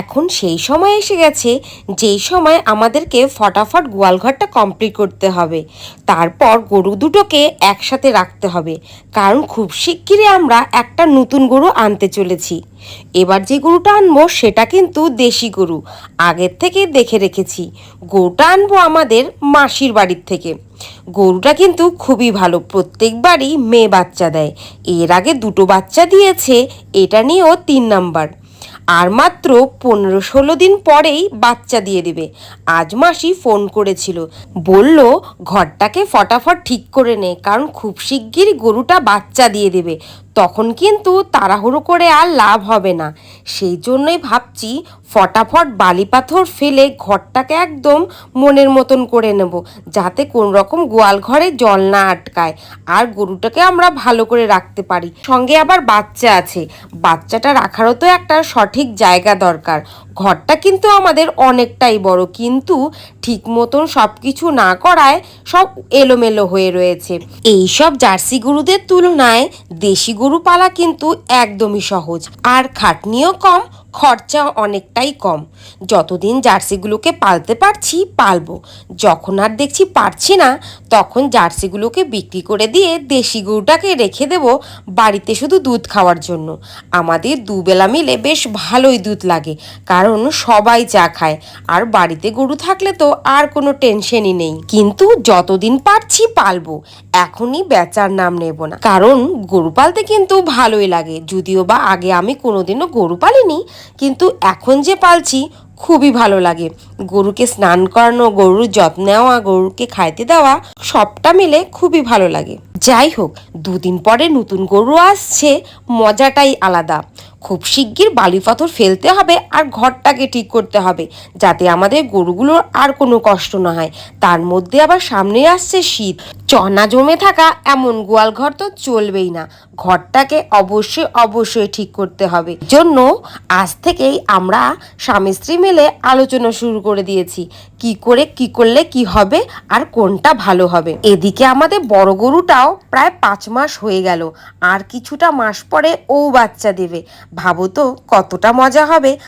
এখন সেই সময় এসে গেছে, যেই সময় আমাদেরকে ফটাফট গোয়ালঘরটা কমপ্লিট করতে হবে। তারপর গরু দুটোকে একসাথে রাখতে হবে, কারণ খুব শিগগিরই আমরা একটা নতুন গরু আনতে চলেছি। এবার যে গরুটা আনব, সেটা কিন্তু দেশি গরু, আগের থেকে দেখে রেখেছি। গরুটা আনব আমাদের মাসির বাড়ির থেকে। গরুটা কিন্তু খুবই ভালো প্রত্যেকবারই মেয়ে বাচ্চা দেয়। এর আগে দুটো বাচ্চা দিয়েছে, এটা নিয়েও তিন নাম্বার। আর মাত্র পনেরো ষোলো দিন পরেই বাচ্চা দিয়ে দেবে। আজ মাসি ফোন করেছিল। বলল, ঘরটাকে ফটাফট ঠিক করে নে, কারণ খুব শিগগির গরুটা বাচ্চা দিয়ে দেবে। তখন কিন্তু তাড়াহুড়ো করে আর লাভ হবে না। সেই জন্যই ভাবছি ফটাফট বালি পাথর ফেলে ঘরটাকে একদম মনের মতন করে নেব, যাতে কোন রকম গোয়াল ঘরে জল না আটকায়, আর গরুটাকে আমরা ভালো করে রাখতে পারি। সঙ্গে আবার বাচ্চা আছে, বাচ্চাটা রাখারও তো একটা সঠিক জায়গা দরকার। ঘরটা কিন্তু আমাদের অনেকটাই বড়, কিন্তু ঠিক মতন সব কিছু না করায় সব এলোমেলো হয়ে রয়েছে। এই সব জার্সি গরুদের তুলনায় দেশি গরু পালা কিন্তু একদমই সহজ, আর খাটনিও কম খরচা অনেকটাই কম। যতদিন জার্সিগুলোকে পালতে পারছি, পালবো। যখন আর দেখছি পারছি না, তখন জার্সিগুলোকে বিক্রি করে দিয়ে দেশি গরুটাকে রেখে দেব বাড়িতে শুধু দুধ খাওয়ার জন্য। আমাদের দুবেলা মিলে বেশ ভালোই দুধ লাগে, কারণ সবাই চা খায়। আর বাড়িতে গরু থাকলে তো আর কোনো টেনশনই নেই। কিন্তু যতদিন পারছি পালবো, এখনই বেচার নাম নেব না। কারণ গরু পালতে কিন্তু ভালোই লাগে। যদিও বা আগে আমি কোনোদিনও গরু পালিনি, কিন্তু এখন যে পালছি, খুবই ভালো লাগে। গরুকে স্নান করানো, গরুর যত্ন নেওয়া, গরুকে খাইতে দেওয়া, সবটা মিলে খুবই ভালো লাগে। যাই হোক, দুদিন পরে নতুন গরু আসছে, মজাটাই আলাদা। খুব শিগগির বালি পাথর ফেলতে হবে আর ঘরটাকে ঠিক করতে হবে, যাতে আমাদের গরুগুলোর আর কোনো কষ্ট না হয়। তার মধ্যে আবার সামনে আসছে শীত। চনা জমে থাকা এমন গোয়াল ঘর তো চলবেই না। ঘরটাকে অবশ্যই অবশ্যই ঠিক করতে হবে। জন্য আজ থেকেই আমরা স্বামী স্ত্রী মিলে আলোচনা শুরু করে দিয়েছি। কি করে, কি করলে কি হবে আর কোনটা ভালো হবে? এদিকে আমাদের বড় গরুটাও প্রায় পাঁচ মাস হয়ে গেল। আর কিছুটা মাস পরে ও বাচ্চা দেবে। ভাবো তো কতটা মজা হবে।